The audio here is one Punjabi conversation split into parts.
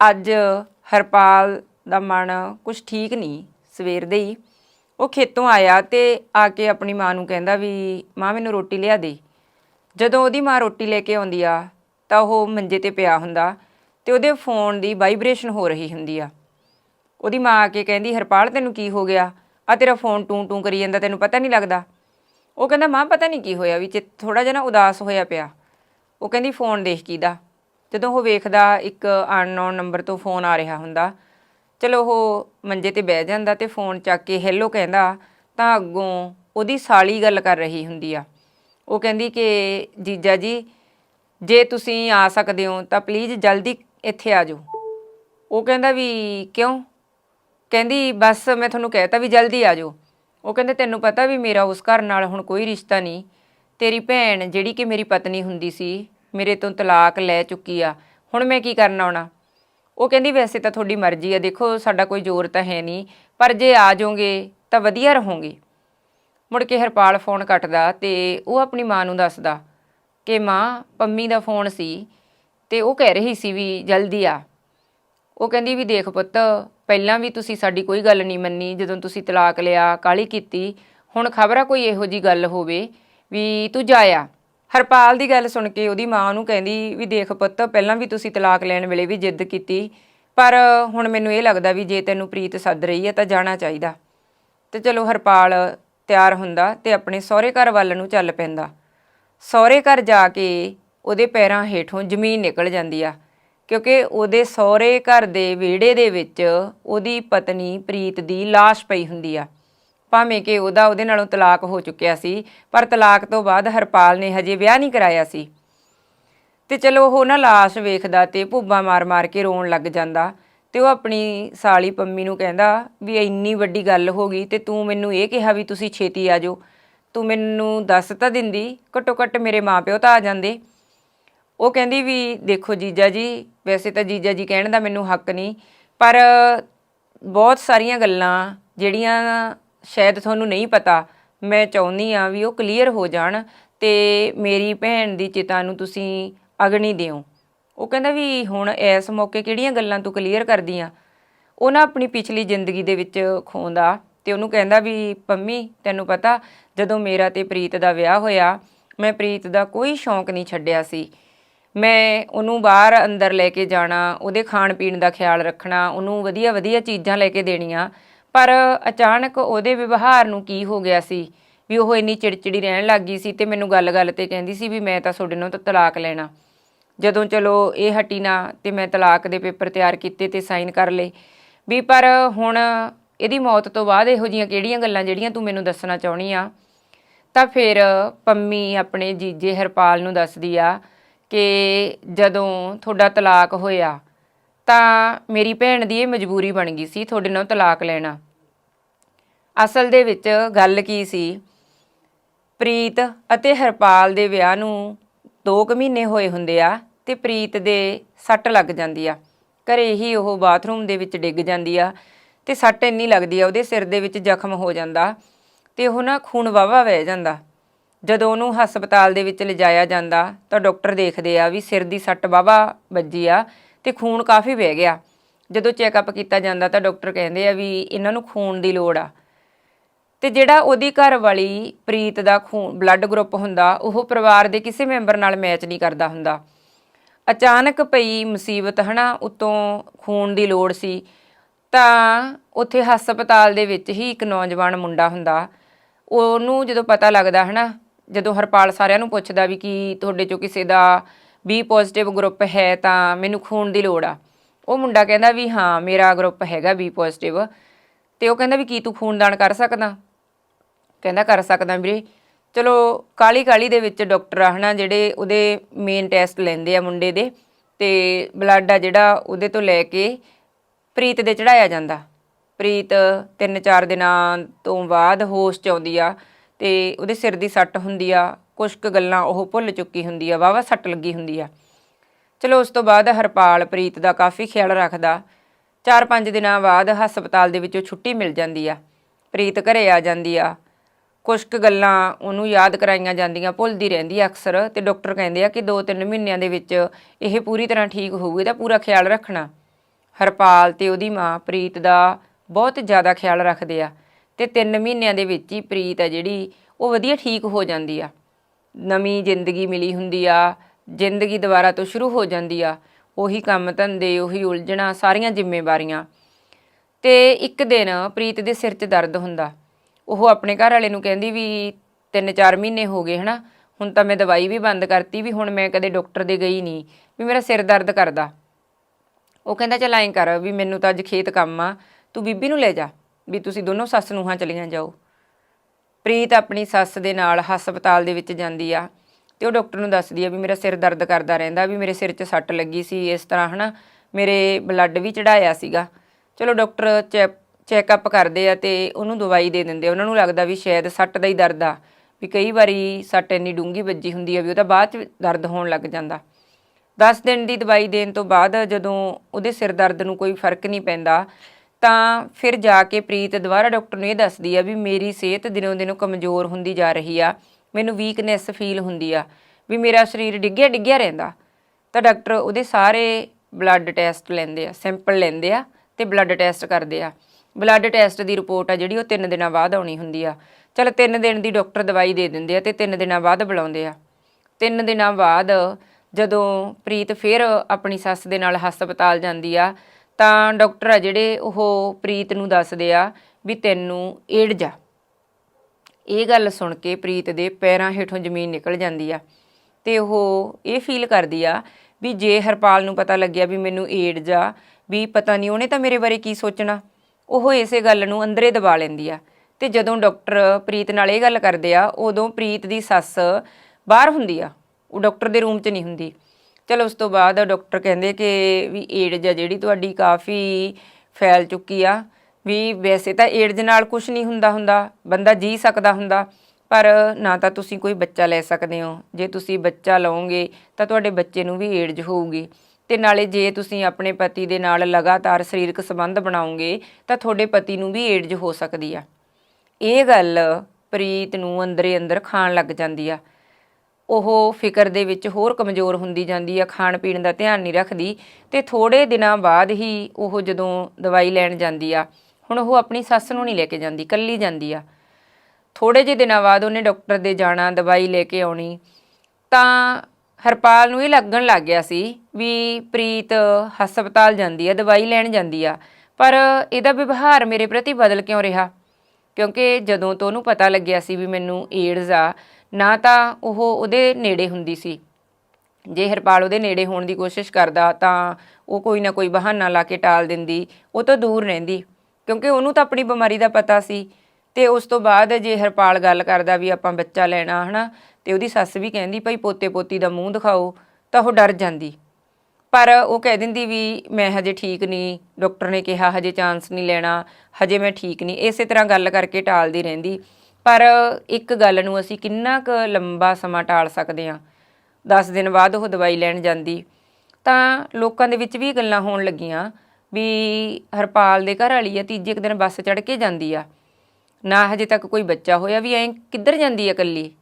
ਅੱਜ ਹਰਪਾਲ ਦਾ ਮਨ ਕੁਝ ਠੀਕ ਨਹੀਂ, ਸਵੇਰ ਦੇ ਹੀ। ਉਹ ਖੇਤੋਂ ਆਇਆ ਤੇ ਆ ਕੇ ਆਪਣੀ ਮਾਂ ਨੂੰ ਕਹਿੰਦਾ ਵੀ, ਮਾਂ, ਮੈਨੂੰ ਰੋਟੀ ਲਿਆ ਦੇ। ਜਦੋਂ ਉਹਦੀ ਮਾਂ ਰੋਟੀ ਲੈ ਕੇ ਆਉਂਦੀ ਆ, ਤਾਂ ਉਹ ਮੰਜੇ ਤੇ ਪਿਆ ਹੁੰਦਾ ਤੇ ਉਹਦੇ ਫੋਨ ਦੀ ਵਾਈਬ੍ਰੇਸ਼ਨ ਹੋ ਰਹੀ ਹੁੰਦੀ ਆ। ਉਹਦੀ ਮਾਂ ਆ ਕੇ ਕਹਿੰਦੀ, ਹਰਪਾਲ, ਤੈਨੂੰ ਕੀ ਹੋ ਗਿਆ? ਆ ਤੇਰਾ ਫੋਨ ਟੂੰ ਟੂੰ ਕਰੀ ਜਾਂਦਾ, ਤੈਨੂੰ ਪਤਾ ਨਹੀਂ ਲੱਗਦਾ। ਉਹ ਕਹਿੰਦਾ, ਮਾਂ, ਪਤਾ ਨਹੀਂ ਕੀ ਹੋਇਆ ਵੀ ਥੋੜਾ ਜਿਹਾ ਨਾ ਉਦਾਸ ਹੋਇਆ ਪਿਆ। ਉਹ ਕਹਿੰਦੀ, ਫੋਨ ਦੇਖ ਕੀਦਾ ਜਦੋਂ ਉਹ ਵੇਖਦਾ ਇੱਕ ਅਨਨੋਨ ਨੰਬਰ ਤੋਂ ਫੋਨ ਆ ਰਿਹਾ ਹੁੰਦਾ, ਚਲੋ ਉਹ ਮੰਜੇ ਤੇ ਬਹਿ ਜਾਂਦਾ ਤੇ ਫੋਨ ਚੱਕ ਕੇ ਹੈਲੋ ਕਹਿੰਦਾ, ਤਾਂ ਅੱਗੋਂ ਉਹਦੀ ਸਾਲੀ ਗੱਲ ਕਰ ਰਹੀ ਹੁੰਦੀ ਆ। ਉਹ ਕਹਿੰਦੀ ਕਿ ਜੀਜਾ ਜੀ, ਜੇ ਤੁਸੀਂ ਆ ਸਕਦੇ ਹੋ ਤਾਂ ਪਲੀਜ਼ ਜਲਦੀ ਇੱਥੇ ਆ ਜਾਓ। ਉਹ ਕਹਿੰਦਾ ਵੀ ਕਿਉਂ? ਕਹਿੰਦੀ ਬਸ ਮੈਂ ਤੁਹਾਨੂੰ ਕਹਿਤਾ ਵੀ ਜਲਦੀ ਆ ਜਾਓ। ਉਹ ਕਹਿੰਦੇ ਤੈਨੂੰ ਪਤਾ ਵੀ ਮੇਰਾ ਉਸ ਘਰ ਨਾਲ ਹੁਣ ਕੋਈ ਰਿਸ਼ਤਾ ਨਹੀਂ। ਤੇਰੀ ਭੈਣ ਜਿਹੜੀ ਕਿ ਮੇਰੀ ਪਤਨੀ ਹੁੰਦੀ ਸੀ ਮੇਰੇ ਤੋਂ ਤਲਾਕ ਲੈ ਚੁੱਕੀ ਆ, ਹੁਣ ਮੈਂ ਕੀ ਕਰਨ ਆਉਣਾ? ਉਹ ਕਹਿੰਦੀ, ਵੈਸੇ ਤਾਂ ਤੁਹਾਡੀ ਮਰਜ਼ੀ ਆ, ਦੇਖੋ, ਸਾਡਾ ਕੋਈ ਜ਼ੋਰ ਤਾਂ ਹੈ ਨਹੀਂ, ਪਰ ਜੇ ਆ ਜਾਓਗੇ ਤਾਂ ਵਧੀਆ ਰਹੋਗੇ। ਮੁੜ ਕੇ ਹਰਪਾਲ ਫੋਨ ਕੱਟਦਾ ਤੇ ਉਹ ਆਪਣੀ ਮਾਂ ਨੂੰ ਦੱਸਦਾ ਕਿ ਮਾਂ, ਪੰਮੀ ਦਾ ਫੋਨ ਸੀ ਤੇ ਉਹ ਕਹਿ ਰਹੀ ਸੀ ਵੀ ਜਲਦੀ ਆ। ਉਹ ਕਹਿੰਦੀ ਵੀ ਦੇਖ ਪੁੱਤ, ਪਹਿਲਾਂ ਵੀ ਤੁਸੀਂ ਸਾਡੀ ਕੋਈ ਗੱਲ ਨਹੀਂ ਮੰਨੀ, ਜਦੋਂ ਤੁਸੀਂ ਤਲਾਕ ਲਿਆ ਕਾਲੀ ਕੀਤੀ, ਹੁਣ ਖਬਰ ਆ ਕੋਈ ਇਹੋ ਜੀ ਗੱਲ ਹੋਵੇ ਵੀ ਤੂੰ ਜਾਇਆ ਹਰਪਾਲ ਦੀ ਗੱਲ ਸੁਣ ਕੇ ਉਹਦੀ ਮਾਂ ਉਹਨੂੰ ਕਹਿੰਦੀ ਵੀ ਦੇਖ ਪੁੱਤ, ਪਹਿਲਾਂ ਵੀ ਤੁਸੀਂ ਤਲਾਕ ਲੈਣ ਵੇਲੇ ਵੀ ਜਿੱਦ ਕੀਤੀ, ਪਰ ਹੁਣ ਮੈਨੂੰ ਇਹ ਲੱਗਦਾ ਵੀ ਜੇ ਤੈਨੂੰ ਪ੍ਰੀਤ ਸੱਦ ਰਹੀ ਹੈ ਤਾਂ ਜਾਣਾ ਚਾਹੀਦਾ। ਤੇ ਚਲੋ ਹਰਪਾਲ ਤਿਆਰ ਹੁੰਦਾ ਤੇ ਆਪਣੇ ਸਹੁਰੇ ਘਰ ਵੱਲ ਨੂੰ ਚੱਲ ਪੈਂਦਾ। ਸਹੁਰੇ ਘਰ ਜਾ ਕੇ ਉਹਦੇ ਪੈਰਾਂ ਹੇਠੋਂ ਜ਼ਮੀਨ ਨਿਕਲ ਜਾਂਦੀ ਆ, ਕਿਉਂਕਿ ਉਹਦੇ ਸਹੁਰੇ ਘਰ ਦੇ ਵਿਹੜੇ ਦੇ ਵਿੱਚ ਉਹਦੀ ਪਤਨੀ ਪ੍ਰੀਤ ਦੀ ਲਾਸ਼ ਪਈ ਹੁੰਦੀ ਆ। ਭਾਵੇਂ ਕਿ ਉਹਦਾ ਉਹਦੇ ਨਾਲੋਂ ਤਲਾਕ ਹੋ ਚੁੱਕਿਆ ਸੀ, ਪਰ ਤਲਾਕ ਤੋਂ ਬਾਅਦ ਹਰਪਾਲ ਨੇ ਹਜੇ ਵਿਆਹ ਨਹੀਂ ਕਰਾਇਆ ਸੀ। ਤੇ ਚਲੋ ਉਹ ਨਾ ਲਾਸ਼ ਵੇਖਦਾ ਤੇ ਭੁੱਬਾ ਮਾਰ-ਮਾਰ ਕੇ ਰੋਣ ਲੱਗ ਜਾਂਦਾ ਤੇ ਉਹ ਆਪਣੀ ਸਾਲੀ ਪੰਮੀ ਨੂੰ ਕਹਿੰਦਾ ਵੀ ਇੰਨੀ ਵੱਡੀ ਗੱਲ ਹੋ ਗਈ ਤੇ ਤੂੰ ਮੈਨੂੰ ਇਹ ਕਿਹਾ ਵੀ ਤੁਸੀਂ ਛੇਤੀ ਆ ਜਾਓ। ਤੂੰ ਮੈਨੂੰ ਦੱਸ ਤਾਂ ਦਿੰਦੀ, ਘੱਟੋ ਘੱਟ ਮੇਰੇ ਮਾਪਿਓ ਤਾਂ ਆ ਜਾਂਦੇ। ਉਹ ਕਹਿੰਦੀ ਵੀ ਦੇਖੋ ਜੀਜਾ ਜੀ, ਵੈਸੇ ਤਾਂ ਜੀਜਾ ਜੀ ਕਹਿਣ ਦਾ ਮੈਨੂੰ ਹੱਕ ਨਹੀਂ, ਪਰ ਬਹੁਤ ਸਾਰੀਆਂ ਗੱਲਾਂ ਜਿਹੜੀਆਂ ਸ਼ਾਇਦ ਤੁਹਾਨੂੰ ਨਹੀਂ ਪਤਾ, ਮੈਂ ਚਾਹੁੰਦੀ ਆ ਵੀ ਉਹ ਕਲੀਅਰ ਹੋ ਜਾਣ ਤੇ ਮੇਰੀ ਭੈਣ ਦੀ ਚਿਤਾ ਨੂੰ ਤੁਸੀਂ ਅਗਨੀ ਦਿਓ। ਉਹ ਕਹਿੰਦਾ ਵੀ ਹੁਣ ਇਸ ਮੌਕੇ ਕਿਹੜੀਆਂ ਗੱਲਾਂ ਤੂੰ ਕਲੀਅਰ ਕਰਦੀ ਆ ਉਹ ਨਾ ਆਪਣੀ ਪਿਛਲੀ ਜ਼ਿੰਦਗੀ ਦੇ ਵਿੱਚ ਖੋਂਦਾ ਤੇ ਉਹਨੂੰ ਕਹਿੰਦਾ ਵੀ, ਪੰਮੀ, ਤੈਨੂੰ ਪਤਾ, ਜਦੋਂ ਮੇਰਾ ਤੇ ਪ੍ਰੀਤ ਦਾ ਵਿਆਹ ਹੋਇਆ, ਮੈਂ ਪ੍ਰੀਤ ਦਾ ਕੋਈ ਸ਼ੌਂਕ ਨਹੀਂ ਛੱਡਿਆ ਸੀ। ਮੈਂ ਉਹਨੂੰ ਬਾਹਰ ਅੰਦਰ ਲੈ ਕੇ ਜਾਣਾ, ਉਹਦੇ ਖਾਣ ਪੀਣ ਦਾ ਖਿਆਲ ਰੱਖਣਾ, ਉਹਨੂੰ ਵਧੀਆ ਵਧੀਆ ਚੀਜ਼ਾਂ ਲੈ ਕੇ ਦੇਣੀਆਂ ਪਰ ਅਚਾਨਕ ਉਹਦੇ ਵਿਵਹਾਰ ਨੂੰ ਕੀ ਹੋ ਗਿਆ ਸੀ? ਵੀ ਉਹ ਇੰਨੀ ਚਿੜਚਿੜੀ ਰਹਿਣ ਲੱਗ ਗਈ ਸੀ ਤੇ ਮੈਨੂੰ ਗੱਲ-ਗੱਲ ਤੇ ਕਹਿੰਦੀ ਸੀ ਵੀ ਮੈਂ ਤਾਂ ਤੁਹਾਡੇ ਨਾਲ ਤਾਂ ਤਲਾਕ ਲੈਣਾ। ਜਦੋਂ ਚਲੋ ਇਹ ਹਟੀ ਨਾ ਤੇ ਮੈਂ ਤਲਾਕ ਦੇ ਪੇਪਰ ਤਿਆਰ ਕੀਤੇ ਤੇ ਸਾਈਨ ਕਰ ਲਏ। ਵੀ ਪਰ ਹੁਣ ਇਹਦੀ ਮੌਤ ਤੋਂ ਬਾਅਦ ਇਹੋ ਜੀਆਂ ਕਿਹੜੀਆਂ ਗੱਲਾਂ ਜਿਹੜੀਆਂ ਤੂੰ ਮੈਨੂੰ ਦੱਸਣਾ ਚਾਹਣੀ ਆ? ਤਾਂ ਫਿਰ ਪੰਮੀ ਆਪਣੇ ਜੀਜੇ ਹਰਪਾਲ ਨੂੰ ਦੱਸਦੀ ਆ ਕਿ ਜਦੋਂ ਤੁਹਾਡਾ ਤਲਾਕ ਹੋਇਆ ਤਾਂ ਮੇਰੀ ਭੈਣ ਦੀ ਇਹ ਮਜਬੂਰੀ ਬਣ ਗਈ ਸੀ ਤੁਹਾਡੇ ਨਾਲ ਤਲਾਕ ਲੈਣਾ। ਅਸਲ ਦੇ ਵਿੱਚ ਗੱਲ ਕੀ ਸੀ? ਪ੍ਰੀਤ ਅਤੇ ਹਰਪਾਲ ਦੇ ਵਿਆਹ ਨੂੰ 2 ਕੁ ਮਹੀਨੇ ਹੋਏ ਹੁੰਦੇ ਆ ਤੇ ਪ੍ਰੀਤ ਦੇ ਸੱਟ ਲੱਗ ਜਾਂਦੀ ਆ। ਘਰੇ ਹੀ ਉਹ ਬਾਥਰੂਮ ਦੇ ਵਿੱਚ ਡਿੱਗ ਜਾਂਦੀ ਆ ਤੇ ਸੱਟ ਇੰਨੀ ਲੱਗਦੀ ਆ ਉਹਦੇ ਸਿਰ ਦੇ ਵਿੱਚ ਜ਼ਖਮ ਹੋ ਜਾਂਦਾ ਤੇ ਉਹ ਨਾ ਖੂਨ ਵਾਵਾ ਵਹਿ ਜਾਂਦਾ। ਜਦੋਂ ਉਹਨੂੰ ਹਸਪਤਾਲ ਦੇ ਵਿੱਚ ਲਿਜਾਇਆ ਜਾਂਦਾ ਤਾਂ ਡਾਕਟਰ ਦੇਖਦੇ ਆ ਵੀ ਸਿਰ ਦੀ ਸੱਟ ਵਾਵਾ ਵੱਜੀ ਆ ਤੇ ਖੂਨ ਕਾਫੀ ਵਹਿ ਗਿਆ। ਜਦੋਂ ਚੈੱਕਅਪ ਕੀਤਾ ਜਾਂਦਾ ਤਾਂ ਡਾਕਟਰ ਕਹਿੰਦੇ ਆ ਵੀ ਇਹਨਾਂ ਨੂੰ ਖੂਨ ਦੀ ਲੋੜ ਆ। ਤੇ ਜਿਹੜਾ ਉਹਦੀ ਘਰ ਵਾਲੀ ਪ੍ਰੀਤ ਦਾ ਖੂਨ ਬਲੱਡ ਗਰੁੱਪ ਹੁੰਦਾ, ਉਹ ਪਰਿਵਾਰ ਦੇ ਕਿਸੇ ਮੈਂਬਰ ਨਾਲ ਮੈਚ ਨਹੀਂ ਕਰਦਾ ਹੁੰਦਾ। ਅਚਾਨਕ ਪਈ ਮੁਸੀਬਤ, ਹਨਾ, ਉਤੋਂ ਖੂਨ ਦੀ ਲੋੜ ਸੀ, ਤਾਂ ਉੱਥੇ ਹਸਪਤਾਲ ਦੇ ਵਿੱਚ ਹੀ ਇੱਕ ਨੌਜਵਾਨ ਮੁੰਡਾ ਹੁੰਦਾ। ਉਹਨੂੰ ਜਦੋਂ ਪਤਾ ਲੱਗਦਾ, ਹਨਾ, ਜਦੋਂ ਹਰਪਾਲ ਸਾਰਿਆਂ ਨੂੰ ਪੁੱਛਦਾ ਵੀ ਕੀ ਤੁਹਾਡੇ ਚੋਂ ਕਿਸੇ ਦਾ ਬੀ ਪੋਜ਼ਿਟਿਵ ਗਰੁੱਪ ਹੈ, ਤਾਂ ਮੈਨੂੰ ਖੂਨ ਦੀ ਲੋੜ ਆ। ਉਹ ਮੁੰਡਾ ਕਹਿੰਦਾ ਵੀ ਹਾਂ, ਮੇਰਾ ਗਰੁੱਪ ਹੈਗਾ ਬੀ ਪੋਜ਼ਿਟਿਵ ਤੇ ਉਹ ਕਹਿੰਦਾ ਵੀ ਕੀ ਤੂੰ ਖੂਨਦਾਨ ਕਰ ਸਕਦਾ? ਕਹਿੰਦਾ ਕਰ ਸਕਦਾ ਵੀਰੇ। ਚਲੋ ਕਾਲੀ ਕਾਲੀ ਦੇ ਵਿੱਚ ਡਾਕਟਰ ਆ, ਹਨਾ, ਜਿਹੜੇ ਉਹਦੇ ਮੇਨ ਟੈਸਟ ਲੈਂਦੇ ਆ ਮੁੰਡੇ ਦੇ। ਤੇ ਬਲੱਡ ਆ ਜਿਹੜਾ, ਉਹਦੇ ਤੋਂ ਲੈ ਕੇ ਪ੍ਰੀਤ ਦੇ ਚੜਾਇਆ ਜਾਂਦਾ। ਪ੍ਰੀਤ 3-4 ਦਿਨਾਂ ਤੋਂ ਬਾਅਦ ਹੋਸ਼ ਚ ਆਉਂਦੀ ਆ ਤੇ ਉਹਦੇ ਸਿਰ ਦੀ ਸੱਟ ਹੁੰਦੀ ਆ ਕੁਝ ਕੁ ਗੱਲਾਂ ਉਹ ਭੁੱਲ ਚੁੱਕੀ ਹੁੰਦੀ ਆ ਵਾਵਾ ਸੱਟ ਲੱਗੀ ਹੁੰਦੀ ਆ। ਚਲੋ, ਉਸ ਤੋਂ ਬਾਅਦ ਹਰਪਾਲ ਪ੍ਰੀਤ ਦਾ ਕਾਫੀ ਖਿਆਲ ਰੱਖਦਾ। 4-5 ਦਿਨਾਂ ਬਾਅਦ ਹਸਪਤਾਲ ਦੇ ਵਿੱਚੋਂ ਛੁੱਟੀ ਮਿਲ ਜਾਂਦੀ ਆ। ਪ੍ਰੀਤ ਘਰੇ ਆ ਜਾਂਦੀ ਆ। ਕੁਝ ਕੁ ਗੱਲਾਂ ਉਹਨੂੰ ਯਾਦ ਕਰਾਈਆਂ ਜਾਂਦੀਆਂ, ਭੁੱਲਦੀ ਰਹਿੰਦੀ ਆ ਅਕਸਰ ਤੇ ਡਾਕਟਰ ਕਹਿੰਦੇ ਆ ਕਿ 2-3 ਮਹੀਨਿਆਂ ਦੇ ਵਿੱਚ ਇਹ ਪੂਰੀ ਤਰ੍ਹਾਂ ਠੀਕ ਹੋਊਗੀ ਤਾਂ ਪੂਰਾ ਖਿਆਲ ਰੱਖਣਾ। ਹਰਪਾਲ ਤੇ ਉਹਦੀ ਮਾਂ ਪ੍ਰੀਤ ਦਾ ਬਹੁਤ ਜ਼ਿਆਦਾ ਖਿਆਲ ਰੱਖਦੇ ਆ ਤੇ 3 ਮਹੀਨਿਆਂ ਦੇ ਵਿੱਚ ਹੀ ਪ੍ਰੀਤ ਆ ਜਿਹੜੀ, ਉਹ ਵਧੀਆ ਠੀਕ ਹੋ ਜਾਂਦੀ ਆ। ਨਵੀਂ ਜ਼ਿੰਦਗੀ ਮਿਲੀ ਹੁੰਦੀ ਆ, ਜ਼ਿੰਦਗੀ ਦੁਬਾਰਾ ਤੋਂ ਸ਼ੁਰੂ ਹੋ ਜਾਂਦੀ ਆ, ਉਹੀ ਕੰਮ ਧੰਦੇ, ਉਹੀ ਉਲਝਣਾ, ਸਾਰੀਆਂ ਜ਼ਿੰਮੇਵਾਰੀਆਂ। ਤੇ ਇੱਕ ਦਿਨ ਪ੍ਰੀਤ ਦੇ ਸਿਰ 'ਚ ਦਰਦ ਹੁੰਦਾ। ਉਹ ਆਪਣੇ ਘਰ ਵਾਲੇ ਨੂੰ ਕਹਿੰਦੀ ਵੀ 3-4 ਮਹੀਨੇ ਹੋ ਗਏ, ਹਨਾ? ਹੁਣ ਤਾਂ ਮੈਂ ਦਵਾਈ ਵੀ ਬੰਦ ਕਰਤੀ ਵੀ ਹੁਣ ਮੈਂ ਕਦੇ ਡਾਕਟਰ ਦੇ ਗਈ ਨਹੀਂ, ਵੀ ਮੇਰਾ ਸਿਰ ਦਰਦ ਕਰਦਾ। ਉਹ ਕਹਿੰਦਾ, ਚੱਲ ਐਂ ਕਰ ਵੀ ਮੈਨੂੰ ਤਾਂ ਅੱਜ ਖੇਤ ਕੰਮ ਆ, ਤੂੰ ਬੀਬੀ ਨੂੰ ਲੈ ਜਾ, ਵੀ ਤੁਸੀਂ ਦੋਨੋਂ ਸੱਸ ਨੂੰਹਾਂ ਚਲੀਆਂ ਜਾਓ। ਪ੍ਰੀਤ ਆਪਣੀ ਸੱਸ ਦੇ ਨਾਲ ਹਸਪਤਾਲ ਦੇ ਵਿੱਚ ਜਾਂਦੀ ਆ ਤੇ ਉਹ ਡਾਕਟਰ ਨੂੰ ਦੱਸਦੀ ਆ ਵੀ ਮੇਰਾ ਸਿਰ ਦਰਦ ਕਰਦਾ ਰਹਿੰਦਾ, ਵੀ ਮੇਰੇ ਸਿਰ 'ਚ ਸੱਟ ਲੱਗੀ ਸੀ ਇਸ ਤਰ੍ਹਾਂ, ਹਨਾ? ਮੇਰੇ ਬਲੱਡ ਵੀ ਚੜਾਇਆ ਸੀਗਾ। ਚਲੋ ਡਾਕਟਰ ਚੈੱਕਅਪ ਕਰਦੇ ਆ ਤੇ ਉਹਨੂੰ ਦਵਾਈ ਦੇ ਦਿੰਦੇ ਆ। ਉਹਨਾਂ ਨੂੰ ਲੱਗਦਾ ਵੀ ਸ਼ਾਇਦ ਸੱਟ ਦਾ ਹੀ ਦਰਦ ਆ। ਵੀ ਕਈ ਵਾਰੀ ਸੱਟ ਇੰਨੀ ਡੂੰਗੀ ਵੱਜੀ ਹੁੰਦੀ ਆ ਵੀ ਉਹਦਾ ਬਾਅਦ 'ਚ ਦਰਦ ਹੋਣ ਲੱਗ ਜਾਂਦਾ। 10 ਦਿਨ ਦੀ ਦਵਾਈ ਦੇਣ ਤੋਂ ਬਾਅਦ ਜਦੋਂ ਉਹਦੇ ਸਿਰ ਦਰਦ ਨੂੰ ਕੋਈ ਫ਼ਰਕ ਨਹੀਂ ਪੈਂਦਾ, ਤਾਂ ਫਿਰ ਜਾ ਕੇ ਪ੍ਰੀਤ ਦੁਬਾਰਾ ਡਾਕਟਰ ਨੂੰ ਇਹ ਦੱਸਦੀ ਆ ਵੀ ਮੇਰੀ ਸਿਹਤ ਦਿਨੋਂ ਦਿਨ ਕਮਜ਼ੋਰ ਹੁੰਦੀ ਜਾ ਰਹੀ ਆ। ਮੈਨੂੰ ਵੀਕਨੈਸ ਫੀਲ ਹੁੰਦੀ ਆ। ਵੀ ਮੇਰਾ ਸਰੀਰ ਡਿੱਗਿਆ ਡਿੱਗਿਆ ਰਹਿੰਦਾ। ਤਾਂ ਡਾਕਟਰ ਉਹਦੇ ਸਾਰੇ ਬਲੱਡ ਟੈਸਟ ਲੈਂਦੇ ਆ ਸੈਂਪਲ ਲੈਂਦੇ ਆ ਤੇ ਬਲੱਡ ਟੈਸਟ ਕਰਦੇ ਆ। ਬਲੱਡ ਟੈਸਟ ਦੀ ਰਿਪੋਰਟ ਆ ਜਿਹੜੀ ਉਹ 3 ਦਿਨਾਂ ਬਾਅਦ ਆਉਣੀ ਹੁੰਦੀ ਆ। ਚਲ 3 ਦਿਨ ਦੀ ਡਾਕਟਰ ਦਵਾਈ ਦੇ ਦਿੰਦੇ ਆ ਤੇ 3 ਦਿਨਾਂ ਬਾਅਦ ਬੁਲਾਉਂਦੇ ਆ। 3 ਦਿਨਾਂ ਬਾਅਦ ਜਦੋਂ ਪ੍ਰੀਤ ਫਿਰ ਆਪਣੀ ਸੱਸ ਦੇ ਨਾਲ ਹਸਪਤਾਲ ਜਾਂਦੀ ਆ, ਤਾਂ ਡਾਕਟਰ ਆ ਜਿਹੜੇ ਉਹ ਪ੍ਰੀਤ ਨੂੰ ਦੱਸਦੇ ਆ ਵੀ ਤੈਨੂੰ ਏਡਜ਼ ਆ ਇਹ ਗੱਲ ਸੁਣ ਕੇ ਪ੍ਰੀਤ ਦੇ ਪੈਰਾਂ ਹੇਠੋਂ ਜ਼ਮੀਨ ਨਿਕਲ ਜਾਂਦੀ ਆ ਤੇ ਉਹ ਇਹ ਫੀਲ ਕਰਦੀ ਆ ਵੀ ਜੇ ਹਰਪਾਲ ਨੂੰ ਪਤਾ ਲੱਗਿਆ ਵੀ ਮੈਨੂੰ ਏਡਜ਼ ਆ ਵੀ ਪਤਾ ਨਹੀਂ ਉਹਨੇ ਤਾਂ ਮੇਰੇ ਬਾਰੇ ਕੀ ਸੋਚਣਾ। ਉਹ ਇਸੇ ਗੱਲ ਨੂੰ ਅੰਦਰੇ ਦਬਾ ਲੈਂਦੀ ਆ। ਤੇ ਜਦੋਂ ਡਾਕਟਰ ਪ੍ਰੀਤ ਨਾਲ ਇਹ ਗੱਲ ਕਰਦੇ ਆ, ਉਦੋਂ ਪ੍ਰੀਤ ਦੀ ਸੱਸ ਬਾਹਰ ਹੁੰਦੀ ਆ। ਉਹ ਡਾਕਟਰ ਦੇ ਰੂਮ 'ਚ ਨਹੀਂ ਹੁੰਦੀ। ਚਲੋ ਉਸ ਤੋਂ ਬਾਅਦ ਡਾਕਟਰ ਕਹਿੰਦੇ ਕਿ ਵੀ ਏਡਜ਼ ਆ ਜਿਹੜੀ ਤੁਹਾਡੀ ਕਾਫੀ ਫੈਲ ਚੁੱਕੀ ਆ। ਵੀ ਵੈਸੇ ਤਾਂ ਏਡਜ਼ ਨਾਲ ਕੁਝ ਨਹੀਂ ਹੁੰਦਾ ਹੁੰਦਾ, ਬੰਦਾ ਜੀ ਸਕਦਾ ਹੁੰਦਾ, ਪਰ ਨਾ ਤਾਂ ਤੁਸੀਂ ਕੋਈ ਬੱਚਾ ਲੈ ਸਕਦੇ ਹੋ। ਜੇ ਤੁਸੀਂ ਬੱਚਾ ਲਓਗੇ, ਤਾਂ ਤੁਹਾਡੇ ਬੱਚੇ ਨੂੰ ਵੀ ਏਡਜ਼ ਹੋਊਗੀ। ਤੇ ਨਾਲੇ ਜੇ ਤੁਸੀਂ ਆਪਣੇ ਪਤੀ ਦੇ ਨਾਲ ਲਗਾਤਾਰ ਸਰੀਰਕ ਸੰਬੰਧ ਬਣਾਓਗੇ ਤਾਂ ਤੁਹਾਡੇ ਪਤੀ ਨੂੰ ਵੀ ਏਡਜ਼ ਹੋ ਸਕਦੀ ਆ। ਇਹ ਗੱਲ ਪ੍ਰੀਤ ਨੂੰ ਅੰਦਰੇ ਅੰਦਰ ਖਾਣ ਲੱਗ ਜਾਂਦੀ ਆ। ਉਹ ਫਿਕਰ ਦੇ ਵਿੱਚ ਹੋਰ ਕਮਜ਼ੋਰ ਹੁੰਦੀ ਜਾਂਦੀ ਆ, ਖਾਣ ਪੀਣ ਦਾ ਧਿਆਨ ਨਹੀਂ ਰੱਖਦੀ ਤੇ ਥੋੜੇ ਦਿਨਾਂ ਬਾਅਦ ਹੀ ਉਹ ਜਦੋਂ ਦਵਾਈ ਲੈਣ ਜਾਂਦੀ ਆ, ਹੁਣ ਉਹ ਆਪਣੀ ਸੱਸ ਨੂੰ ਨਹੀਂ ਲੈ ਕੇ ਜਾਂਦੀ ਕੱਲੀ ਜਾਂਦੀ ਆ। ਥੋੜੇ ਜਿਹੇ ਦਿਨਾਂ ਬਾਅਦ ਉਹਨੇ ਡਾਕਟਰ ਦੇ ਜਾਣਾ, ਦਵਾਈ ਲੈ ਕੇ ਆਉਣੀ, ਤਾਂ ਹਰਪਾਲ ਨੂੰ ਇਹ ਲੱਗਣ ਲੱਗ ਗਿਆ ਸੀ ਵੀ ਪ੍ਰੀਤ ਹਸਪਤਾਲ ਜਾਂਦੀ ਆ, ਦਵਾਈ ਲੈਣ ਜਾਂਦੀ ਆ, ਪਰ ਇਹਦਾ ਵਿਵਹਾਰ ਮੇਰੇ ਪ੍ਰਤੀ ਬਦਲ ਕਿਉਂ ਰਿਹਾ? ਕਿਉਂਕਿ ਜਦੋਂ ਤੋਂ ਉਹਨੂੰ ਪਤਾ ਲੱਗਿਆ ਸੀ ਵੀ ਮੈਨੂੰ ਏਡਜ਼ ਆ, ਨਾ ਤਾਂ ਉਹ ਉਹਦੇ ਨੇੜੇ ਹੁੰਦੀ ਸੀ। ਜੇ ਹਰਪਾਲ ਉਹਦੇ ਨੇੜੇ ਹੋਣ ਦੀ ਕੋਸ਼ਿਸ਼ ਕਰਦਾ ਤਾਂ ਉਹ ਕੋਈ ਨਾ ਕੋਈ ਬਹਾਨਾ ਲਾ ਕੇ ਟਾਲ ਦਿੰਦੀ, ਉਹ ਤੋਂ ਦੂਰ ਰਹਿੰਦੀ। ਕਿਉਂਕਿ ਉਹਨੂੰ ਤਾਂ ਆਪਣੀ ਬਿਮਾਰੀ ਦਾ ਪਤਾ ਸੀ ਤੇ ਉਸ ਤੋਂ ਬਾਅਦ ਜੇ ਹਰਪਾਲ ਗੱਲ ਕਰਦਾ ਵੀ ਆਪਾਂ ਬੱਚਾ ਲੈਣਾ, ਹਨਾ ਤੇ ਉਹਦੀ ਸੱਸ ਵੀ ਕਹਿੰਦੀ, ਭਾਈ ਪੋਤੇ ਪੋਤੀ ਦਾ ਮੂੰਹ ਦਿਖਾਓ, ਤਾਂ ਉਹ ਡਰ ਜਾਂਦੀ। ਪਰ ਉਹ ਕਹਿ ਦਿੰਦੀ ਵੀ, ਮੈਂ ਹਜੇ ਠੀਕ ਨਹੀਂ, ਡਾਕਟਰ ਨੇ ਕਿਹਾ ਹਜੇ ਚਾਂਸ ਨਹੀਂ ਲੈਣਾ, ਹਜੇ ਮੈਂ ਠੀਕ ਨਹੀਂ। ਇਸੇ ਤਰ੍ਹਾਂ ਗੱਲ ਕਰਕੇ ਟਾਲਦੀ ਰਹਿੰਦੀ। ਪਰ ਇੱਕ ਗੱਲ ਨੂੰ ਅਸੀਂ ਕਿੰਨਾ ਕੁ ਲੰਬਾ ਸਮਾਂ ਟਾਲ ਸਕਦੇ ਹਾਂ। 10 ਦਿਨ ਬਾਅਦ ਉਹ ਦਵਾਈ ਲੈਣ ਜਾਂਦੀ। ਤਾਂ ਲੋਕਾਂ ਦੇ ਵਿੱਚ ਵੀ ਗੱਲਾਂ ਹੋਣ ਲੱਗੀਆਂ ਵੀ ਹਰਪਾਲ ਦੇ ਘਰ ਵਾਲੀ ਆ, ਤੀਜੇ ਕੁ ਦਿਨ ਬੱਸ ਚੜ੍ਹ ਕੇ ਜਾਂਦੀ ਆ। ਨਾ ਹਜੇ ਤੱਕ ਕੋਈ ਬੱਚਾ ਹੋਇਆ ਵੀ ਐਂ ਕਿੱਧਰ ਜਾਂਦੀ ਆ ਇਕੱਲੀ?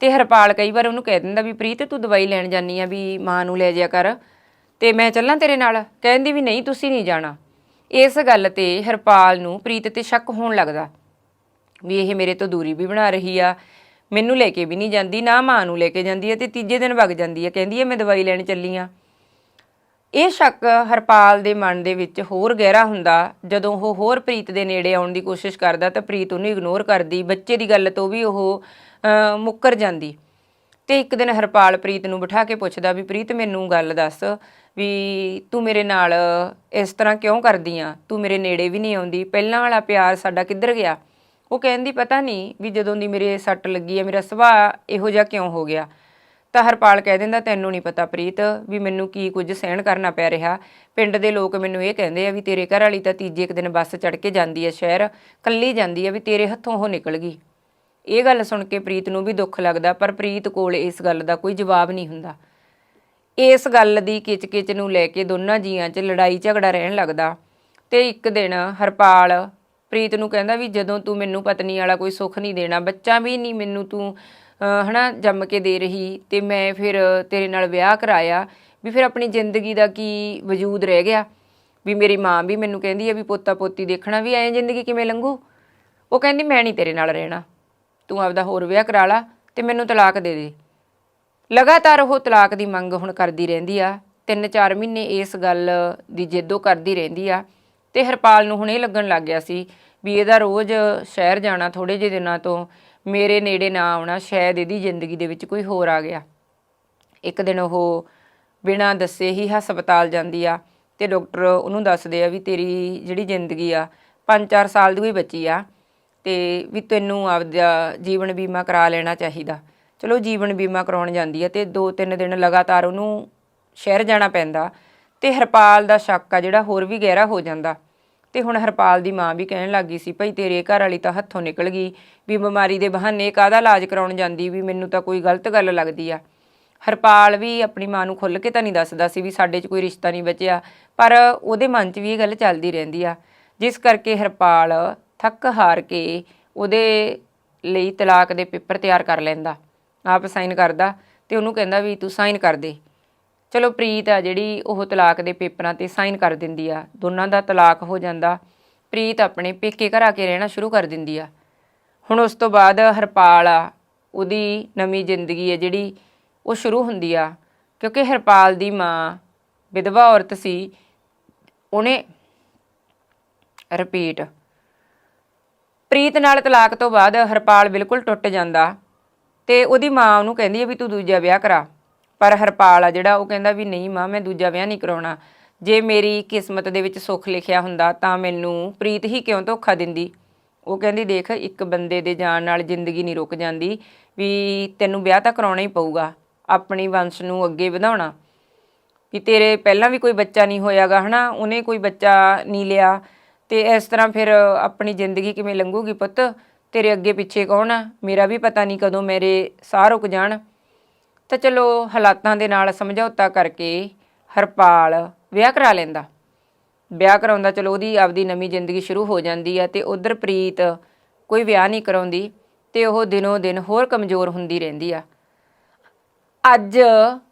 ਤੇ ਹਰਪਾਲ ਕਈ ਵਾਰ ਉਹਨੂੰ ਕਹਿ ਦਿੰਦਾ ਵੀ ਪ੍ਰੀਤ ਤੂੰ ਦਵਾਈ ਲੈਣ ਜਾਨੀ ਆ ਵੀ ਮਾਂ ਨੂੰ ਲੈ ਜਾਇਆ ਕਰ। ਤੇ ਮੈਂ ਚੱਲਾਂ ਤੇਰੇ ਨਾਲ? ਕਹਿੰਦੀ ਵੀ ਨਹੀਂ, ਤੁਸੀਂ ਨਹੀਂ ਜਾਣਾ। ਇਸ ਗੱਲ ਤੇ ਹਰਪਾਲ ਨੂੰ ਪ੍ਰੀਤ ਤੇ ਸ਼ੱਕ ਹੋਣ ਲੱਗਦਾ ਵੀ ਇਹ ਮੇਰੇ ਤੋਂ ਦੂਰੀ ਵੀ ਬਣਾ ਰਹੀ ਆ। ਮੈਨੂੰ ਲੈ ਕੇ ਵੀ ਨਹੀਂ ਜਾਂਦੀ, ਨਾ ਮਾਂ ਨੂੰ ਲੈ ਕੇ ਜਾਂਦੀ ਹੈ ਤੇ ਤੀਜੇ ਦਿਨ ਵਗ ਜਾਂਦੀ ਹੈ ਕਹਿੰਦੀ ਹੈ ਮੈਂ ਦਵਾਈ ਲੈਣ ਚੱਲੀ ਆ। ਇਹ ਸ਼ੱਕ ਹਰਪਾਲ ਦੇ ਮਨ ਦੇ ਵਿੱਚ ਹੋਰ ਗਹਿਰਾ ਹੁੰਦਾ। ਜਦੋਂ ਉਹ ਹੋਰ ਪ੍ਰੀਤ ਦੇ ਨੇੜੇ ਆਉਣ ਦੀ ਕੋਸ਼ਿਸ਼ ਕਰਦਾ ਤਾਂ ਪ੍ਰੀਤ ਉਹਨੂੰ ਇਗਨੋਰ ਕਰਦੀ। ਬੱਚੇ ਦੀ ਗੱਲ ਤੋਂ ਵੀ ਉਹ ਮੁੱਕਰ ਜਾਂਦੀ। ਤੇ ਇੱਕ ਦਿਨ ਹਰਪਾਲ ਪ੍ਰੀਤ ਨੂੰ ਬਿਠਾ ਕੇ ਪੁੱਛਦਾ ਵੀ, ਪ੍ਰੀਤ, ਮੈਨੂੰ ਗੱਲ ਦੱਸ ਵੀ ਤੂੰ ਮੇਰੇ ਨਾਲ ਇਸ ਤਰ੍ਹਾਂ ਕਿਉਂ ਕਰਦੀ ਆ? ਤੂੰ ਮੇਰੇ ਨੇੜੇ ਵੀ ਨਹੀਂ ਆਉਂਦੀ। ਪਹਿਲਾਂ ਵਾਲਾ ਪਿਆਰ ਸਾਡਾ ਕਿੱਧਰ ਗਿਆ? ਉਹ ਕਹਿੰਦੀ, ਪਤਾ ਨਹੀਂ ਵੀ ਜਦੋਂ ਦੀ ਮੇਰੇ ਸੱਟ ਲੱਗੀ ਹੈ, ਮੇਰਾ ਸੁਭਾਅ ਇਹੋ ਜਿਹਾ ਕਿਉਂ ਹੋ ਗਿਆ? ਤਾਂ ਹਰਪਾਲ ਕਹਿ ਦਿੰਦਾ, ਤੈਨੂੰ ਨਹੀਂ ਪਤਾ ਪ੍ਰੀਤ ਵੀ ਮੈਨੂੰ ਕੀ ਕੁਝ ਸਹਿਣ ਕਰਨਾ ਪੈ ਰਿਹਾ। ਪਿੰਡ ਦੇ ਲੋਕ ਮੈਨੂੰ ਇਹ ਕਹਿੰਦੇ ਆ ਵੀ, ਤੇਰੇ ਘਰ ਵਾਲੀ ਤਾਂ ਤੀਜੇ ਇੱਕ ਦਿਨ ਬੱਸ ਚੜ ਕੇ ਜਾਂਦੀ ਹੈ ਸ਼ਹਿਰ, ਕੱਲੀ ਜਾਂਦੀ ਹੈ ਵੀ ਤੇਰੇ ਹੱਥੋਂ ਉਹ ਨਿਕਲ ਗਈ। ਇਹ ਗੱਲ ਸੁਣ ਕੇ ਪ੍ਰੀਤ ਨੂੰ ਵੀ ਦੁੱਖ ਲੱਗਦਾ ਪਰ ਪ੍ਰੀਤ ਕੋਲ ਇਸ ਗੱਲ ਦਾ ਕੋਈ ਜਵਾਬ ਨਹੀਂ ਹੁੰਦਾ। ਇਸ ਗੱਲ ਦੀ ਕਿਚਕਿਚ ਨੂੰ ਲੈ ਕੇ ਦੋਨਾਂ ਜੀਆਂ 'ਚ ਲੜਾਈ ਝਗੜਾ ਰਹਿਣ ਲੱਗਦਾ। ਤੇ ਇੱਕ ਦਿਨ ਹਰਪਾਲ ਪ੍ਰੀਤ ਨੂੰ ਕਹਿੰਦਾ ਵੀ ਜਦੋਂ ਤੂੰ ਮੈਨੂੰ ਪਤਨੀ ਵਾਲਾ ਕੋਈ ਸੁੱਖ ਨਹੀਂ ਦੇਣਾ ਬੱਚਾ ਵੀ ਨਹੀਂ ਮੈਨੂੰ ਤੂੰ ਅਹ, ਹਨਾ ਜੰਮ ਕੇ ਦੇ ਰਹੀ ਤੇ ਮੈਂ ਫਿਰ ਤੇਰੇ ਨਾਲ ਵਿਆਹ ਕਰਾਇਆ ਵੀ ਫਿਰ ਆਪਣੀ ਜ਼ਿੰਦਗੀ ਦਾ ਕੀ ਵਜੂਦ ਰਹਿ ਗਿਆ? ਵੀ ਮੇਰੀ ਮਾਂ ਵੀ ਮੈਨੂੰ ਕਹਿੰਦੀ ਆ ਵੀ ਪੋਤਾ ਪੋਤੀ ਦੇਖਣਾ ਵੀ ਐਂ ਜ਼ਿੰਦਗੀ ਕਿਵੇਂ ਲੰਘੂ? ਉਹ ਕਹਿੰਦੀ ਮੈਂ ਨਹੀਂ ਤੇਰੇ ਨਾਲ ਰਹਿਣਾ। ਤੂੰ ਆਪਦਾ ਹੋਰ ਵਿਆਹ ਕਰਾ ਲਾ ਤੇ ਮੈਨੂੰ ਤਲਾਕ ਦੇ ਦੇ। ਲਗਾਤਾਰ ਉਹ ਤਲਾਕ ਦੀ ਮੰਗ ਹੁਣ ਕਰਦੀ ਰਹਿੰਦੀ ਆ। ਤਿੰਨ ਚਾਰ ਮਹੀਨੇ ਇਸ ਗੱਲ ਦੀ ਜਿੱਦੋ ਕਰਦੀ ਰਹਿੰਦੀ ਆ। ਤੇ ਹਰਪਾਲ ਨੂੰ ਹੁਣ ਇਹ ਲੱਗਣ ਲੱਗ ਗਿਆ ਸੀ ਵੀ ਇਹਦਾ ਰੋਜ਼ ਸ਼ਹਿਰ ਜਾਣਾ ਥੋੜੇ ਜਿਹੇ ਦਿਨਾਂ ਤੋਂ, ਮੇਰੇ ਨੇੜੇ ਨਾ ਆਉਣਾ, ਸ਼ਾਇਦ ਇਹਦੀ ਜ਼ਿੰਦਗੀ ਦੇ ਵਿੱਚ ਕੋਈ ਹੋਰ ਆ ਗਿਆ। ਇੱਕ ਦਿਨ ਉਹ ਬਿਨਾਂ ਦੱਸੇ ਹੀ ਹਸਪਤਾਲ ਜਾਂਦੀ ਆ ਤੇ ਡਾਕਟਰ ਉਹਨੂੰ ਦੱਸਦੇ ਆ ਵੀ ਤੇਰੀ ਜਿਹੜੀ ਜ਼ਿੰਦਗੀ ਆ 5-4 ਸਾਲ ਦੀ ਹੀ ਬੱਚੀ ਆ। ਤੇ ਵੀ ਤੈਨੂੰ ਆਪਦਾ ਜੀਵਨ ਬੀਮਾ ਕਰਾ ਲੈਣਾ ਚਾਹੀਦਾ। ਚਲੋ ਜੀਵਨ ਬੀਮਾ ਕਰਾਉਣ ਜਾਂਦੀ ਆ ਤੇ 2-3 ਦਿਨ ਲਗਾਤਾਰ ਉਹਨੂੰ ਸ਼ਹਿਰ ਜਾਣਾ ਪੈਂਦਾ ਤੇ ਹਰਪਾਲ ਦਾ ਸ਼ੱਕ ਆ ਜਿਹੜਾ ਹੋਰ ਵੀ ਗਹਿਰਾ ਹੋ ਜਾਂਦਾ। ਤੇ ਹੁਣ ਹਰਪਾਲ ਦੀ ਮਾਂ ਵੀ ਕਹਿਣ ਲੱਗੀ ਸੀ, ਭਾਈ ਤੇਰੇ ਘਰ ਵਾਲੀ ਤਾਂ ਹੱਥੋਂ ਨਿਕਲ ਗਈ, ਵੀ ਬਿਮਾਰੀ ਦੇ ਬਹਾਨੇ ਕਾਹਦਾ ਇਲਾਜ ਕਰਾਉਣ ਜਾਂਦੀ, ਵੀ ਮੈਨੂੰ ਤਾਂ ਕੋਈ ਗਲਤ ਗੱਲ ਲੱਗਦੀ ਆ। ਹਰਪਾਲ ਵੀ ਆਪਣੀ ਮਾਂ ਨੂੰ ਖੁੱਲ੍ਹ ਕੇ ਤਾਂ ਨਹੀਂ ਦੱਸਦਾ ਸੀ ਵੀ ਸਾਡੇ 'ਚ ਕੋਈ ਰਿਸ਼ਤਾ ਨਹੀਂ ਬਚਿਆ, ਪਰ ਉਹਦੇ ਮਨ 'ਚ ਵੀ ਇਹ ਗੱਲ ਚੱਲਦੀ ਰਹਿੰਦੀ ਆ। ਜਿਸ ਕਰਕੇ ਹਰਪਾਲ ਥੱਕ ਹਾਰ ਕੇ ਉਹਦੇ ਲਈ ਤਲਾਕ ਦੇ ਪੇਪਰ ਤਿਆਰ ਕਰ ਲੈਂਦਾ, ਆਪ ਸਾਈਨ ਕਰਦਾ ਤੇ ਉਹਨੂੰ ਕਹਿੰਦਾ ਵੀ ਤੂੰ ਸਾਈਨ ਕਰ ਦੇ। ਚਲੋ ਪ੍ਰੀਤ ਆ ਜਿਹੜੀ ਉਹ ਤਲਾਕ ਦੇ ਪੇਪਰਾਂ ਤੇ ਸਾਈਨ ਕਰ ਦਿੰਦੀ ਆ, ਦੋਨਾਂ ਦਾ ਤਲਾਕ ਹੋ ਜਾਂਦਾ, ਪ੍ਰੀਤ ਆਪਣੇ ਪੇਕੇ ਘਰ ਆ ਕੇ ਰਹਿਣਾ ਸ਼ੁਰੂ ਕਰ ਦਿੰਦੀ ਆ। ਹੁਣ ਉਸ ਤੋਂ ਬਾਅਦ ਹਰਪਾਲ ਆ, ਉਹਦੀ ਨਵੀਂ ਜ਼ਿੰਦਗੀ ਹੈ ਜਿਹੜੀ ਉਹ ਸ਼ੁਰੂ ਹੁੰਦੀ ਆ, ਕਿਉਂਕਿ ਹਰਪਾਲ ਦੀ ਮਾਂ ਵਿਧਵਾ ਔਰਤ ਸੀ, ਉਹਨੇ ਰਿਪੀਟ ਪ੍ਰੀਤ ਨਾਲ ਤਲਾਕ ਤੋਂ ਬਾਅਦ ਹਰਪਾਲ ਬਿਲਕੁਲ ਟੁੱਟ ਜਾਂਦਾ ਤੇ ਉਹਦੀ ਮਾਂ ਉਹਨੂੰ ਕਹਿੰਦੀ ਹੈ ਵੀ ਤੂੰ ਦੂਜਾ ਵਿਆਹ ਕਰਾ। ਪਰ ਹਰਪਾਲ ਆ ਜਿਹੜਾ, ਉਹ ਕਹਿੰਦਾ ਵੀ ਨਹੀਂ ਮਾਂ, ਮੈਂ ਦੂਜਾ ਵਿਆਹ ਨਹੀਂ ਕਰਾਉਣਾ। ਜੇ ਮੇਰੀ ਕਿਸਮਤ ਦੇ ਵਿੱਚ ਸੁੱਖ ਲਿਖਿਆ ਹੁੰਦਾ ਤਾਂ ਮੈਨੂੰ ਪ੍ਰੀਤ ਹੀ ਕਿਉਂ ਧੋਖਾ ਦਿੰਦੀ? ਉਹ ਕਹਿੰਦੀ, ਦੇਖ, ਇੱਕ ਬੰਦੇ ਦੇ ਜਾਣ ਨਾਲ ਜ਼ਿੰਦਗੀ ਨਹੀਂ ਰੁਕ ਜਾਂਦੀ ਵੀ ਤੈਨੂੰ ਵਿਆਹ ਤਾਂ ਕਰਾਉਣਾ ਹੀ ਪਊਗਾ, ਆਪਣੀ ਵੰਸ਼ ਨੂੰ ਅੱਗੇ ਵਧਾਉਣਾ। ਵੀ ਤੇਰੇ ਪਹਿਲਾਂ ਵੀ ਕੋਈ ਬੱਚਾ ਨਹੀਂ ਹੋਇਆਗਾ, ਹਨਾ? ਉਹਨੇ ਕੋਈ ਬੱਚਾ ਨਹੀਂ ਲਿਆ। ਤੇ ਇਸ ਤਰ੍ਹਾਂ ਫਿਰ ਆਪਣੀ ਜ਼ਿੰਦਗੀ ਕਿਵੇਂ ਲੰਘੂਗੀ ਪੁੱਤ? ਤੇਰੇ ਅੱਗੇ ਪਿੱਛੇ ਕੌਣ ਆ? ਮੇਰਾ ਵੀ ਪਤਾ ਨਹੀਂ ਕਦੋਂ ਮੇਰੇ ਸਾਹ ਰੁਕ ਜਾਣ। ਤਾਂ ਚਲੋ ਹਾਲਾਤਾਂ ਦੇ ਨਾਲ ਸਮਝੌਤਾ ਕਰਕੇ ਹਰਪਾਲ ਵਿਆਹ ਕਰਾ ਲੈਂਦਾ। ਵਿਆਹ ਕਰਾਉਂਦਾ ਚਲੋ ਉਹਦੀ ਆਪਦੀ ਨਵੀਂ ਜ਼ਿੰਦਗੀ ਸ਼ੁਰੂ ਹੋ ਜਾਂਦੀ ਆ ਤੇ ਉਧਰ ਪ੍ਰੀਤ ਕੋਈ ਵਿਆਹ ਨਹੀਂ ਕਰਾਉਂਦੀ ਤੇ ਉਹ ਦਿਨੋਂ ਦਿਨ ਹੋਰ ਕਮਜ਼ੋਰ ਹੁੰਦੀ ਰਹਿੰਦੀ ਆ। ਅੱਜ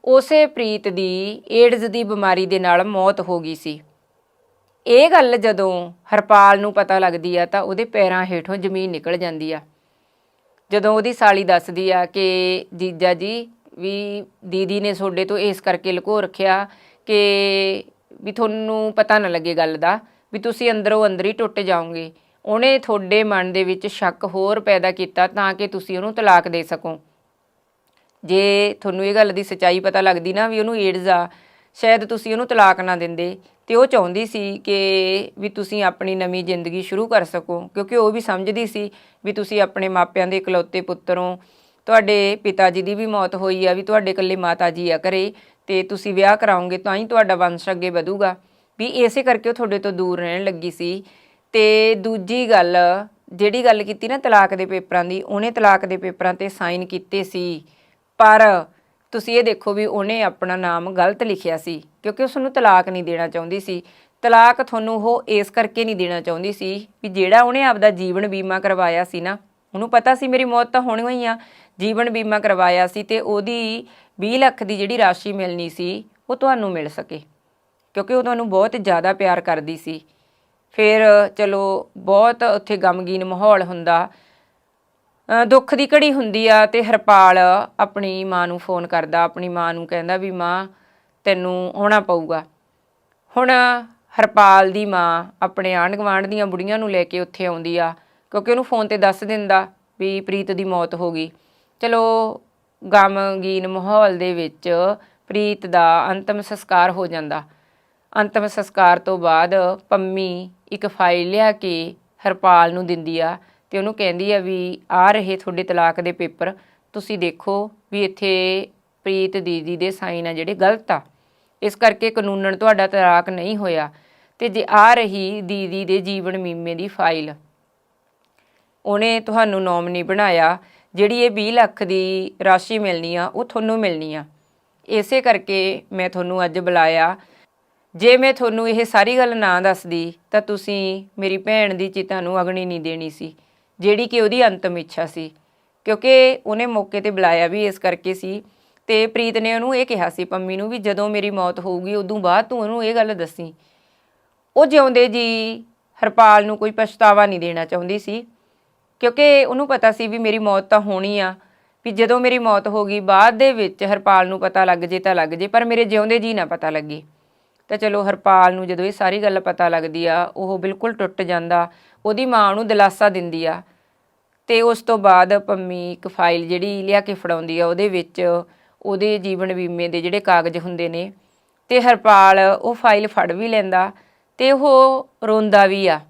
ਉਸੇ ਪ੍ਰੀਤ ਦੀ ਏਡਜ਼ ਦੀ ਬਿਮਾਰੀ ਦੇ ਨਾਲ ਮੌਤ ਹੋ ਗਈ ਸੀ। ਇਹ ਗੱਲ ਜਦੋਂ ਹਰਪਾਲ ਨੂੰ ਪਤਾ ਲੱਗਦੀ ਆ ਤਾਂ ਉਹਦੇ ਪੈਰਾਂ ਹੇਠੋਂ ਜ਼ਮੀਨ ਨਿਕਲ ਜਾਂਦੀ ਆ। ਜਦੋਂ ਉਹਦੀ ਸਾਲੀ ਦੱਸਦੀ ਆ ਕਿ ਜੀਜਾ ਜੀ ਵੀ ਦੀਦੀ ਨੇ ਤੁਹਾਡੇ ਤੋਂ ਇਸ ਕਰਕੇ ਲੁਕੋ ਰੱਖਿਆ ਕਿ ਵੀ ਤੁਹਾਨੂੰ ਪਤਾ ਨਾ ਲੱਗੇ ਗੱਲ ਦਾ, ਵੀ ਤੁਸੀਂ ਅੰਦਰੋਂ ਅੰਦਰ ਹੀ ਟੁੱਟ ਜਾਓਗੇ। ਉਹਨੇ ਤੁਹਾਡੇ ਮਨ ਦੇ ਵਿੱਚ ਸ਼ੱਕ ਹੋਰ ਪੈਦਾ ਕੀਤਾ ਤਾਂ ਕਿ ਤੁਸੀਂ ਉਹਨੂੰ ਤਲਾਕ ਦੇ ਸਕੋ। ਜੇ ਤੁਹਾਨੂੰ ਇਹ ਗੱਲ ਦੀ ਸੱਚਾਈ ਪਤਾ ਲੱਗਦੀ ਨਾ ਵੀ ਉਹਨੂੰ ਏਡਜ਼ ਆ, ਸ਼ਾਇਦ ਤੁਸੀਂ ਉਹਨੂੰ ਤਲਾਕ ਨਾ ਦਿੰਦੇ। ਤੇ ਉਹ ਚਾਹੁੰਦੀ ਸੀ ਕਿ ਵੀ ਤੁਸੀਂ ਆਪਣੀ ਨਵੀਂ ਜ਼ਿੰਦਗੀ ਸ਼ੁਰੂ ਕਰ ਸਕੋ, ਕਿਉਂਕਿ ਉਹ ਵੀ ਸਮਝਦੀ ਸੀ ਵੀ ਤੁਸੀਂ ਆਪਣੇ ਮਾਪਿਆਂ ਦੇ ਇਕਲੌਤੇ ਪੁੱਤਰ ਹੋ ਤੁਹਾਡੇ ਪਿਤਾ ਜੀ ਦੀ ਵੀ ਮੌਤ ਹੋਈ ਆ, ਵੀ ਤੁਹਾਡੇ ਇਕੱਲੇ ਮਾਤਾ ਜੀ ਆ ਘਰੇ, ਤੇ ਤੁਸੀਂ ਵਿਆਹ ਕਰਾਓਗੇ ਤਾਂ ਹੀ ਤੁਹਾਡਾ ਵੰਸ਼ ਅੱਗੇ ਵਧੂਗਾ। ਵੀ ਇਸੇ ਕਰਕੇ ਉਹ ਤੁਹਾਡੇ ਤੋਂ ਦੂਰ ਰਹਿਣ ਲੱਗੀ ਸੀ। ਤੇ ਦੂਜੀ ਗੱਲ, ਜਿਹੜੀ ਗੱਲ ਕੀਤੀ ਨਾ ਤਲਾਕ ਦੇ ਪੇਪਰਾਂ ਦੀ, ਉਹਨੇ ਤਲਾਕ ਦੇ ਪੇਪਰਾਂ ਤੇ ਸਾਈਨ ਕੀਤੇ ਸੀ। ਪਰ ਤੁਸੀਂ ਇਹ ਦੇਖੋ ਵੀ ਉਹਨੇ ਆਪਣਾ ਨਾਮ ਗਲਤ ਲਿਖਿਆ ਸੀ, ਕਿਉਂਕਿ ਉਸ ਨੂੰ ਤਲਾਕ ਨਹੀਂ ਦੇਣਾ ਚਾਹੁੰਦੀ ਸੀ। ਤਲਾਕ ਤੁਹਾਨੂੰ ਉਹ ਇਸ ਕਰਕੇ ਨਹੀਂ ਦੇਣਾ ਚਾਹੁੰਦੀ ਸੀ ਵੀ ਜਿਹੜਾ ਉਹਨੇ ਆਪਦਾ ਜੀਵਨ ਬੀਮਾ ਕਰਵਾਇਆ ਸੀ ਨਾ, ਉਹਨੂੰ ਪਤਾ ਸੀ ਮੇਰੀ ਮੌਤ ਤਾਂ ਹੋਣੀ ਹੋਈ ਆ। ਜੀਵਨ ਬੀਮਾ ਕਰਵਾਇਆ ਸੀ ਤੇ ਉਹਦੀ 20 ਲੱਖ ਦੀ ਜਿਹੜੀ ਰਾਸ਼ੀ ਮਿਲਣੀ ਸੀ, ਉਹ ਤੁਹਾਨੂੰ ਮਿਲ ਸਕੇ, ਕਿਉਂਕਿ ਉਹ ਤੁਹਾਨੂੰ ਬਹੁਤ ਜ਼ਿਆਦਾ ਪਿਆਰ ਕਰਦੀ ਸੀ। ਫਿਰ ਚਲੋ, ਬਹੁਤ ਉੱਥੇ ਗਮਗੀਨ ਮਾਹੌਲ ਹੁੰਦਾ। ਦੁੱਖ ਦੀ ਘੜੀ ਹੁੰਦੀ ਆ ਤੇ ਹਰਪਾਲ ਆਪਣੀ ਮਾਂ ਨੂੰ ਫੋਨ ਕਰਦਾ, ਆਪਣੀ ਮਾਂ ਨੂੰ ਕਹਿੰਦਾ ਵੀ ਮਾਂ ਤੈਨੂੰ ਆਉਣਾ ਪਊਗਾ। ਹੁਣ ਹਰਪਾਲ ਦੀ ਮਾਂ ਆਪਣੇ ਆਂਢ ਗੁਆਂਢ ਦੀਆਂ ਬੁੜੀਆਂ ਨੂੰ ਲੈ ਕੇ ਉੱਥੇ ਆਉਂਦੀ ਆ, ਕਿਉਂਕਿ ਉਹਨੂੰ ਫੋਨ ਤੇ ਦੱਸ ਦਿੰਦਾ ਵੀ ਪ੍ਰੀਤ ਦੀ ਮੌਤ ਹੋ ਗਈ। ਚਲੋ, ਗਮਗੀਨ ਮਾਹੌਲ ਦੇ ਵਿੱਚ ਪ੍ਰੀਤ ਦਾ ਅੰਤਮ ਸੰਸਕਾਰ ਹੋ ਜਾਂਦਾ। ਅੰਤਮ ਸੰਸਕਾਰ ਤੋਂ ਬਾਅਦ ਪੰਮੀ ਇੱਕ ਫਾਈਲ ਲਿਆ ਕੇ ਹਰਪਾਲ ਨੂੰ ਦਿੰਦੀ ਆ ਤੇ ਉਹਨੂੰ ਕਹਿੰਦੀ ਆ ਵੀ ਆ ਰਹੇ ਤੁਹਾਡੇ ਤਲਾਕ ਦੇ ਪੇਪਰ, ਤੁਸੀਂ ਦੇਖੋ ਵੀ ਇੱਥੇ ਪ੍ਰੀਤ ਦੀਦੀ ਦੇ ਸਾਈਨ ਆ ਜਿਹੜੇ ਗਲਤ ਆ। ਇਸ ਕਰਕੇ ਕਾਨੂੰਨਨ ਤੁਹਾਡਾ ਤਲਾਕ ਨਹੀਂ ਹੋਇਆ। ਤੇ ਜੇ ਆ ਰਹੀ ਦੀਦੀ ਦੇ ਜੀਵਨ ਬੀਮੇ ਦੀ ਫਾਈਲ, ਉਹਨੇ ਤੁਹਾਨੂੰ ਨੋਮਨੀ ਬਣਾਇਆ, ਜਿਹੜੀ ਇਹ 20 ਲੱਖ ਦੀ ਰਾਸ਼ੀ ਮਿਲਣੀ ਆ, ਉਹ ਤੁਹਾਨੂੰ ਮਿਲਣੀ ਆ। ਇਸੇ ਕਰਕੇ ਮੈਂ ਤੁਹਾਨੂੰ ਅੱਜ ਬੁਲਾਇਆ। ਜੇ ਮੈਂ ਤੁਹਾਨੂੰ ਇਹ ਸਾਰੀ ਗੱਲ ਨਾ ਦੱਸਦੀ, ਤਾਂ ਤੁਸੀਂ ਮੇਰੀ ਭੈਣ ਦੀ ਚਿਤਾ ਨੂੰ ਅਗਨੀ ਨਹੀਂ ਦੇਣੀ ਸੀ। ਜਿਹੜੀ ਕਿ ਉਹਦੀ ਅੰਤਮ ਇੱਛਾ ਸੀ। ਕਿਉਂਕਿ ਉਹਨੇ ਮੌਕੇ ਤੇ ਬੁਲਾਇਆ ਵੀ ਇਸ ਕਰਕੇ ਸੀ ਤੇ ਪ੍ਰੀਤ ਨੇ ਉਹਨੂੰ ਇਹ ਕਿਹਾ ਸੀ ਪੰਮੀ ਨੂੰ ਵੀ ਜਦੋਂ ਮੇਰੀ ਮੌਤ ਹੋਊਗੀ, ਉਦੋਂ ਬਾਅਦ ਤੂੰ ਉਹਨੂੰ ਇਹ ਗੱਲ ਦੱਸੀ। ਉਹ ਜਿਉਂਦੇ ਜੀ ਹਰਪਾਲ ਨੂੰ ਕੋਈ ਪਛਤਾਵਾ ਨਹੀਂ ਦੇਣਾ ਚਾਹੁੰਦੀ ਸੀ। ਕਿਉਂਕਿ ਉਹਨੂੰ ਪਤਾ ਸੀ ਵੀ ਮੇਰੀ ਮੌਤ ਤਾਂ ਹੋਣੀ ਆ, ਵੀ ਜਦੋਂ ਮੇਰੀ ਮੌਤ ਹੋ ਗਈ ਬਾਅਦ ਦੇ ਵਿੱਚ ਹਰਪਾਲ ਨੂੰ ਪਤਾ ਲੱਗ ਜੇ ਤਾਂ ਲੱਗ ਜੇ, ਪਰ ਮੇਰੇ ਜਿਉਂਦੇ ਜੀ ਨਾ ਪਤਾ ਲੱਗੇ। ਤਾਂ ਚਲੋ ਹਰਪਾਲ ਨੂੰ ਜਦੋਂ ਇਹ ਸਾਰੀ ਗੱਲ ਪਤਾ ਲੱਗਦੀ ਆ, ਉਹ ਬਿਲਕੁਲ ਟੁੱਟ ਜਾਂਦਾ ਉਹਦੀ ਮਾਂ ਨੂੰ ਦਿਲਾਸਾ ਦਿੰਦੀ ਆ। ਤੇ ਉਸ ਤੋਂ ਬਾਅਦ ਪੰਮੀ ਇੱਕ ਫਾਈਲ ਜਿਹੜੀ ਲਿਆ ਕੇ ਫੜਾਉਂਦੀ ਆ, ਉਹਦੇ ਵਿੱਚ ਉਹਦੇ ਜੀਵਨ ਬੀਮੇ ਦੇ ਜਿਹੜੇ ਕਾਗਜ਼ ਹੁੰਦੇ ਨੇ। ਤੇ ਹਰਪਾਲ ਉਹ ਫਾਈਲ ਫੜ ਵੀ ਲੈਂਦਾ ਤੇ ਉਹ ਰੋਂਦਾ ਵੀ ਆ।